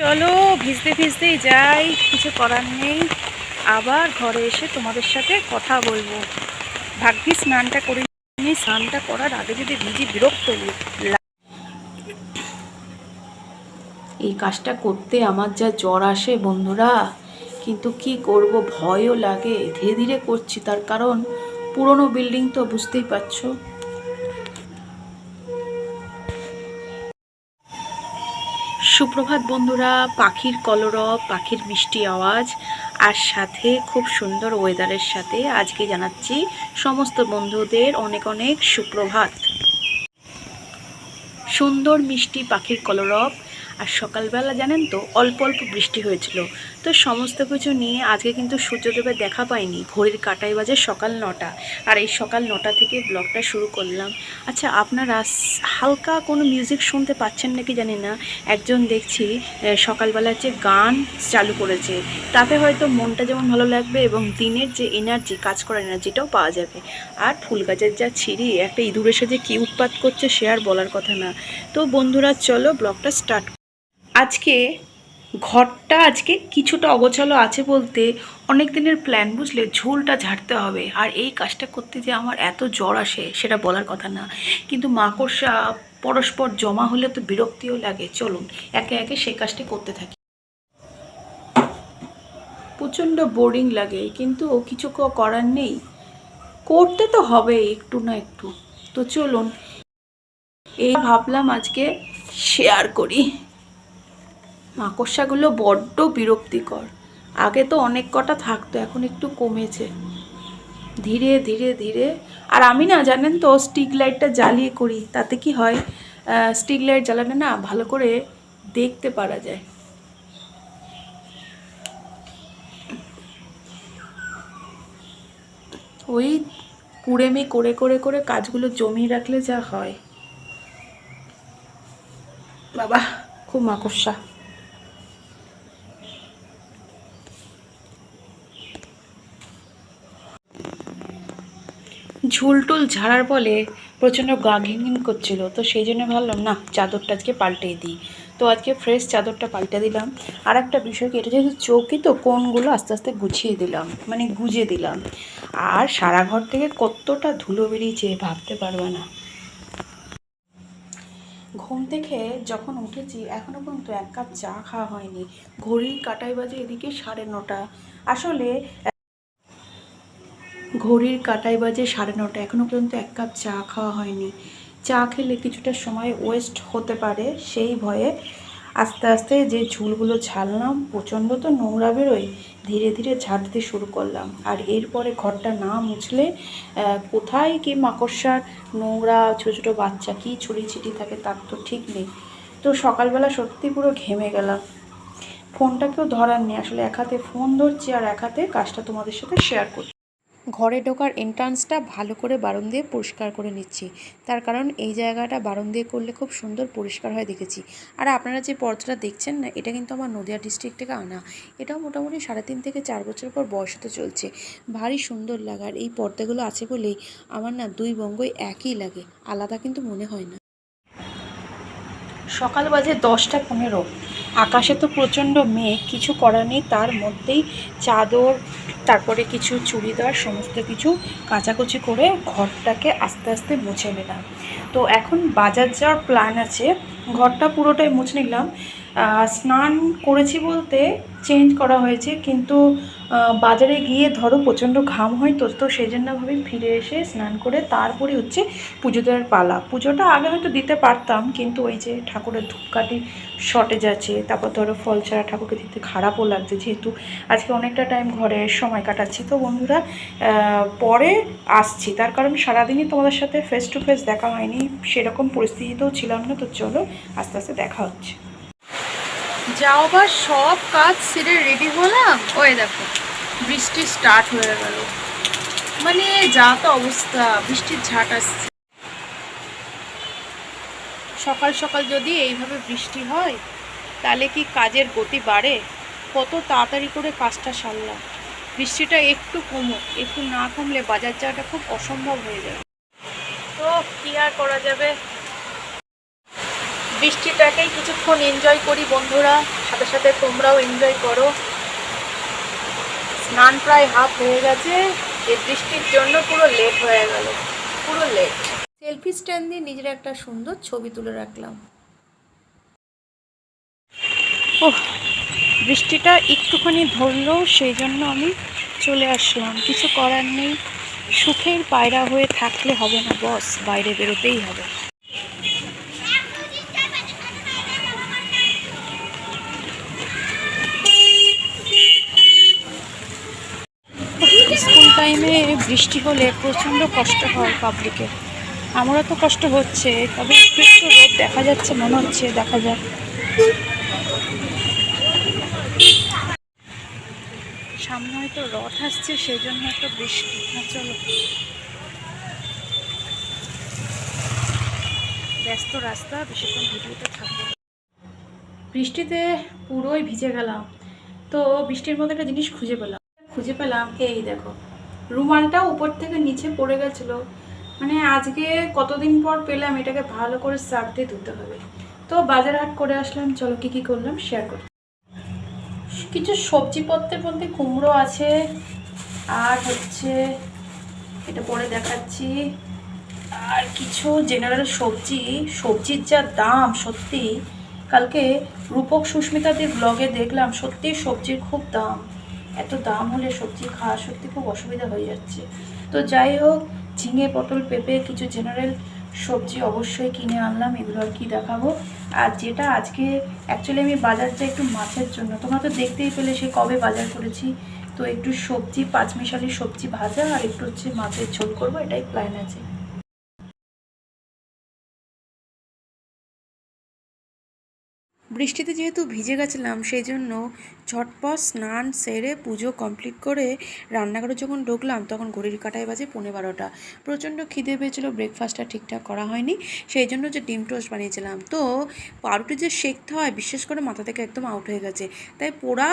চলো, ভিজতে ভিজতেই যাই, কিছু করার নেই। আবার ঘরে এসে তোমাদের সাথে কথা বলব। ভাগ্যি স্নানটা করে স্নানটা করার আগে যদি ভিজি বিরক্ত এই কাজটা করতে আমার যা জ্বর আসে বন্ধুরা, কিন্তু কি করব, ভয়ও লাগে। ধীরে ধীরে করছি, তার কারণ পুরনো বিল্ডিং তো বুঝতেই পারছ। সুপ্রভাত বন্ধুরা, পাখির কলরব, পাখির মিষ্টি আওয়াজ, আর সাথে খুব সুন্দর ওয়েদারের সাথে আজকে জানাচ্ছি সমস্ত বন্ধুদের অনেক অনেক সুপ্রভাত। সুন্দর মিষ্টি পাখির কলরব আর সকালবেলা জানেন তো, অল্প অল্প বৃষ্টি হয়েছিল। তো সমস্ত কিছু নিয়ে আজকে কিন্তু সূর্যদেবের দেখা পাইনি। ঘড়ির কাটাই বাজে সকাল নটা। আর এই সকাল নটা থেকে ব্লগটা শুরু করলাম। আচ্ছা আপনারা হালকা কোনো মিউজিক শুনতে পাচ্ছেন নাকি জানি না? একজন দেখছি সকালবেলার যে গান চালু করেছে, তাতে হয়তো মনটা যেমন ভালো লাগবে এবং দিনের যে এনার্জি কাজ করার এনার্জিটাও পাওয়া যাবে। আর ফুল গাছের যা ছিঁড়ি, একটা ইঁদুর এসে যে কী উৎপাত করছে সে আর বলার কথা না। তো বন্ধুরা, চলো ব্লগটা স্টার্ট আজকে ঘরটা আজকে কিছুটা অগোছালো আছে বলতে অনেক দিনের প্ল্যান বুঝলে ঝোলটা ঝাড়তে হবে। আর এই কাজটা করতে যে আমার এত জ্বর আসে সেটা বলার কথা না। কিন্তু মাকড়সা পরস্পর জমা হলে তো বিরক্তিও লাগে। চলুন, একে একে সেই কাজটি করতে থাকি। প্রচণ্ড বোরিং লাগে, কিন্তু কিছু করার নেই। করতে তো হবে একটু না একটু। তো চলুন, এই ভাবলাম আজকে শেয়ার করি। মাকড়সাগুলো বড্ড বিরক্তিকর। আগে তো অনেক কটা থাকতো, এখন একটু কমেছে। ধীরে ধীরে ধীরে। আর আমি না, জানেন তো, স্টিক লাইটটা জ্বালিয়ে করি, তাতে কি হয় স্টিক লাইট জ্বালালে না ভালো করে দেখতে পারা যায়। ওই কুড়েমি করে করে করে কাজগুলো জমিয়ে রাখলে যা হয়। বাবা, খুব মাকড়সা। ঝুলটুল ঝাড়ার ফলে প্রচণ্ড গা ঘিনঘিন করছিল। তো সেই জন্য ভাবলাম, না, চাদরটা আজকে পাল্টে দিই। তো আজকে ফ্রেশ চাদরটা পাল্টে দিলাম। আর একটা বিষয় কি, এটা যেহেতু চৌকি, তো কোনগুলো আস্তে আস্তে গুছিয়ে দিলাম মানে গুজে দিলাম। আর সারা ঘর থেকে কতটা ধুলো বেরিয়েছে ভাবতে পারবে না। ঘুম থেকে যখন উঠেছি এখনও পর্যন্ত এক কাপ চা খাওয়া হয়নি। ঘড়ির কাটাই বাজে এদিকে সাড়ে নটা। আসলে ঘড়ির কাটাই বাজে সাড়ে নটা। এখনও পর্যন্ত এক কাপ চা খাওয়া হয়নি। চা খেলে কিছুটা সময় ওয়েস্ট হতে পারে সেই ভয়ে আস্তে আস্তে যে ঝুলগুলো ঝাড়লাম প্রচণ্ড তো নোংরা বেরোয়, ধীরে ধীরে ঝাড়তে শুরু করলাম। আর এরপরে ঘরটা না মুছলে কোথায় কি মাকড়সার নোংরা, ছোটো ছোটো বাচ্চা, কি ছড়িয়ে ছিটি থাকে তার তো ঠিক নেই। তো সকালবেলা সত্যি পুরো ঘেমে গেলাম। ফোনটাকেও ধরার নেই। আসলে এক হাতে ফোন ধরছি আর এক হাতে কাজটা তোমাদের সাথে শেয়ার করছি। ঘরে ঢোকার এন্ট্রান্সটা ভালো করে বারণ দিয়ে পরিষ্কার করে নিচ্ছি। তার কারণ এই জায়গাটা বারণ দিয়ে করলে খুব সুন্দর পরিষ্কার হয় দেখেছি। আর আপনারা যে পর্দাটা দেখছেন না, এটা কিন্তু আমার নদিয়া ডিস্ট্রিক্ট থেকে আনা। এটাও মোটামুটি সাড়ে তিন থেকে চার বছর পর বয়স হতে চলছে। ভারী সুন্দর লাগার এই পর্দাগুলো আছে বলেই আমার না দুই বঙ্গই একই লাগে। আলাদা কিন্তু মনে হয় না। সকাল বাজে দশটা পনেরো। আকাশে তো প্রচণ্ড মেঘ, কিছু করার নেই, তার মধ্যেই চাদর, তারপরে কিছু চুড়িদার, সমস্ত কিছু কাচাকুচি করে ঘরটাকে আস্তে আস্তে মুছে নিলাম। তো এখন বাজার যাওয়ার প্ল্যান আছে। ঘরটা পুরোটাই মুছে নিলাম। স্নান করেছি বলতে চেঞ্জ করা হয়েছে, কিন্তু বাজারে গিয়ে ধরো প্রচণ্ড ঘাম হয়, তো তো সেই জন্য ভাবি ফিরে এসে স্নান করে তারপরে হচ্ছে পুজো দেওয়ার পালা। পুজোটা আগে হয়তো দিতে পারতাম, কিন্তু ওই যে ঠাকুরের ধূপকাঠি শর্টেজ আছে, তারপর ধরো ফল ছাড়া ঠাকুরকে দিতে খারাপও লাগছে, যেহেতু আজকে অনেকটা টাইম ঘরে সময় কাটাচ্ছি। তো বন্ধুরা পরে আসছি, তার কারণ সারাদিনই তোমাদের সাথে ফেস টু ফেস দেখা হয়নি, সেরকম পরিস্থিতিতেও ছিলাম না, তো চলো আস্তে আস্তে দেখা হচ্ছে। যাও বা সব কাজ সেরে রেডি হলাম। ওই দেখো, বৃষ্টি স্টার্ট হয়ে গেল। মানে যা তো অবস্থা, বৃষ্টির ঝাট আসছে। সকাল সকাল যদি এইভাবে বৃষ্টি হয়, তাহলে কি কাজের গতি বাড়ে? কত তাড়াতাড়ি করে কাজটা সারলাম। বৃষ্টিটা একটু কমুক একটু না কমলে বাজার যাওয়াটা খুব অসম্ভব হয়ে যাবে। তো কি আর করা যাবে? বৃষ্টিটাকেই কিছুক্ষণ এনজয় করি বন্ধুরা। সাথে সাথে তোমরাও এনজয় করো। স্নান প্রায় হাফ হয়ে গেছে। এই বৃষ্টির জন্য পুরো লেট হয়ে গেল। পুরো লেট সেলফি স্ট্যান্ড দিয়ে নিজের একটা সুন্দর ছবি তুলে রাখলাম। ওহ বৃষ্টিটা একটুখানি ধরলো সেই জন্য আমি চলে আসলাম। কিছু করার নেই। সুখের পায়রা হয়ে থাকলে হবে না বস বাইরে বেরোতেই হবে। টাইমে বৃষ্টি হলে প্রচণ্ড কষ্ট হয় পাবলিকের আমারও তো কষ্ট হচ্ছে, তবে একটু একটু রোদ দেখা যাচ্ছে, মনে হচ্ছে দেখা যাক। সামনে হয়তো রথ আসছে সেই জন্য একটা বৃষ্টি। না, চলো। ব্যস্ত রাস্তা, বেশিক্ষণ ভিডিওতে থাকব বৃষ্টিতে পুরোই ভিজে গেলাম। তো বৃষ্টির মধ্যে একটা জিনিস খুঁজে পেলাম। খুঁজে পেলাম, এই দেখো। রুমালটা উপর থেকে নিচে পড়ে গেছিল। মানে আজকে কতদিন পর পেলাম, এটাকে ভালো করে সার্ফ দিয়ে ধুতে হবে। তো বাজার হাট করে আসলাম, চলো কি কি করলাম শেয়ার করি। কিছু সবজিপত্রের মধ্যে কুমড়ো আছে, আর হচ্ছে এটা পরে দেখাচ্ছি। আর কিছু জেনারেল সবজি, সবজির যা দাম সত্যি, কালকে রূপক সুস্মিতাদের ব্লগে দেখলাম, সত্যি সবজির খুব দাম। এত দাম হলে সবজি খাওয়া সত্যি খুব অসুবিধা হয়ে যাচ্ছে। তো যাই হোক, ঝিঙে, পটল, পেঁপে, কিছু জেনারেল সবজি অবশ্যই কিনে আনলাম, এগুলো আর কি দেখাবো। আর যেটা আজকে অ্যাকচুয়ালি আমি বাজার যাই একটু মাছের জন্য, তোমরা তো দেখতেই পেলে সে কবে বাজার করেছি। তো একটু সবজি, পাঁচমিশালি সবজি ভাজা আর একটু হচ্ছে মাছের ঝোল করব, এটাই প্ল্যান আছে। বৃষ্টিতে যেহেতু ভিজে গেছিলাম সেই জন্য ঝটপট স্নান সেরে পুজো কমপ্লিট করে রান্নাঘরে যখন ঢুকলাম, তখন ঘড়ির কাটায় বাজে পৌনে বারোটা। প্রচণ্ড খিদে পেয়েছিল ব্রেকফাস্টটা ঠিকঠাক করা হয়নি সেই জন্য যে ডিম টোস্ট বানিয়েছিলাম। তো পাউরুটি যে শেখতে হয়, বিশেষ করে মাথা থেকে একদম আউট হয়ে গেছে। তাই পোড়া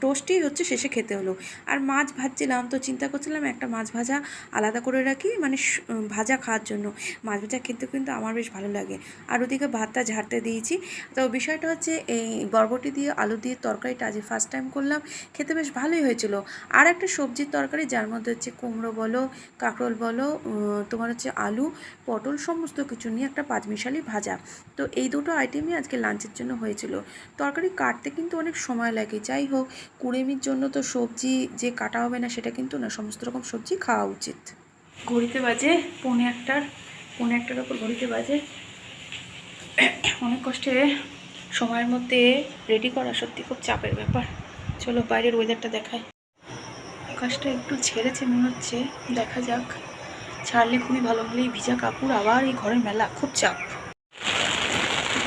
টোস্টই হচ্ছে শেষে খেতে হলো। আর মাছ ভাজছিলাম, তো চিন্তা করছিলাম একটা মাছ ভাজা আলাদা করে রাখি মানে ভাজা খাওয়ার জন্য। মাছ ভাজা খেতে কিন্তু আমার বেশ ভালো লাগে। আর ওদিকে ভাতটা ঝাড়তে দিয়েছি। তো বিষয়টা হচ্ছে এই বরবটি দিয়ে, আলু দিয়ে তরকারিটা আজ ফার্স্ট টাইম করলাম। খেতে বেশ ভালোই হয়েছিল। আর একটা সবজির তরকারি, যার মধ্যে হচ্ছে কুমড়ো বলো, কাঁকরোল বলো তোমার হচ্ছে আলু, পটল, সমস্ত কিছু নিয়ে একটা পাঁচমিশালি ভাজা। তো এই দুটো আইটেমই আজকে লাঞ্চের জন্য হয়েছিল। তরকারি কাটতে কিন্তু অনেক সময় লাগে। যাই হোক, কুড়েমির জন্য তো সবজি যে কাটা হবে না, সেটা কিন্তু না, সমস্ত রকম সবজি খাওয়া উচিত। ঘড়িতে বাজে পৌনে একটার পৌনে একটার ওপর ঘড়িতে বাজে। অনেক কষ্টে সময়ের মধ্যে রেডি করা সত্যি খুব চাপের ব্যাপার। চলো বাইরের ওয়েদারটা দেখাই। আকাশটা একটু ছেড়েছে মনে হচ্ছে। দেখা যাক। ছাড়লে খুবই ভালো হলেই ভিজা কাপড়, আবার এই ঘরের মেলা। খুব চাপ।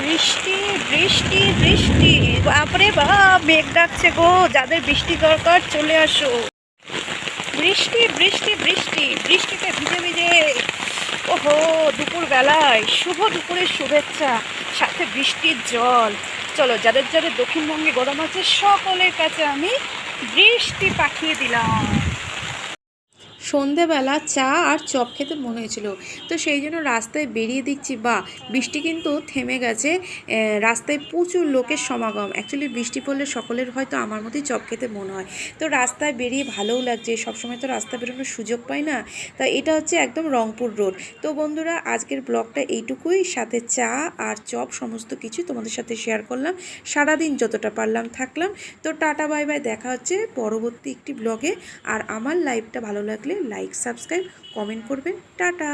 বৃষ্টি বৃষ্টি বৃষ্টি। বাপরে বাপ, মেঘ ডাকছে গো। যাদের বৃষ্টি দরকার, চলে আসো। বৃষ্টি বৃষ্টি বৃষ্টি। বৃষ্টিতে ভিজে ভিজে। ওহো দুপুর বেলায় শুভ দুপুরের শুভেচ্ছা। সাথে বৃষ্টির জল। চলো, যাদের যাদের দক্ষিণবঙ্গে গরম আছে, সকলের কাছে আমি বৃষ্টি পাঠিয়ে দিলাম। সন্ধেবেলা চা আর চপ খেতে মনে হয়েছিল। তো সেই জন্য রাস্তায় বেরিয়ে দিচ্ছি বা বৃষ্টি কিন্তু থেমে গেছে। রাস্তায় প্রচুর লোকের সমাগম। অ্যাকচুয়ালি বৃষ্টি পড়লে সকলের হয়তো আমার মতোই চপ খেতে মনে হয়। তো রাস্তায় বেরিয়ে ভালোও লাগছে। সবসময় তো রাস্তা বেরোনোর সুযোগ পাই না। তা এটা হচ্ছে একদম রংপুর রোড। তো বন্ধুরা, আজকের ব্লগটা এইটুকুই। সাথে চা আর চপ সমস্ত কিছু তোমাদের সাথে শেয়ার করলাম। সারাদিন যতটা পারলাম থাকলাম। তো টাটা, বাই বাই। দেখা হচ্ছে পরবর্তী একটি ব্লগে। আর আমার লাইভটা ভালো লাগলে লাইক সাবস্ক্রাইব কমেন্ট করবেন। টাটা!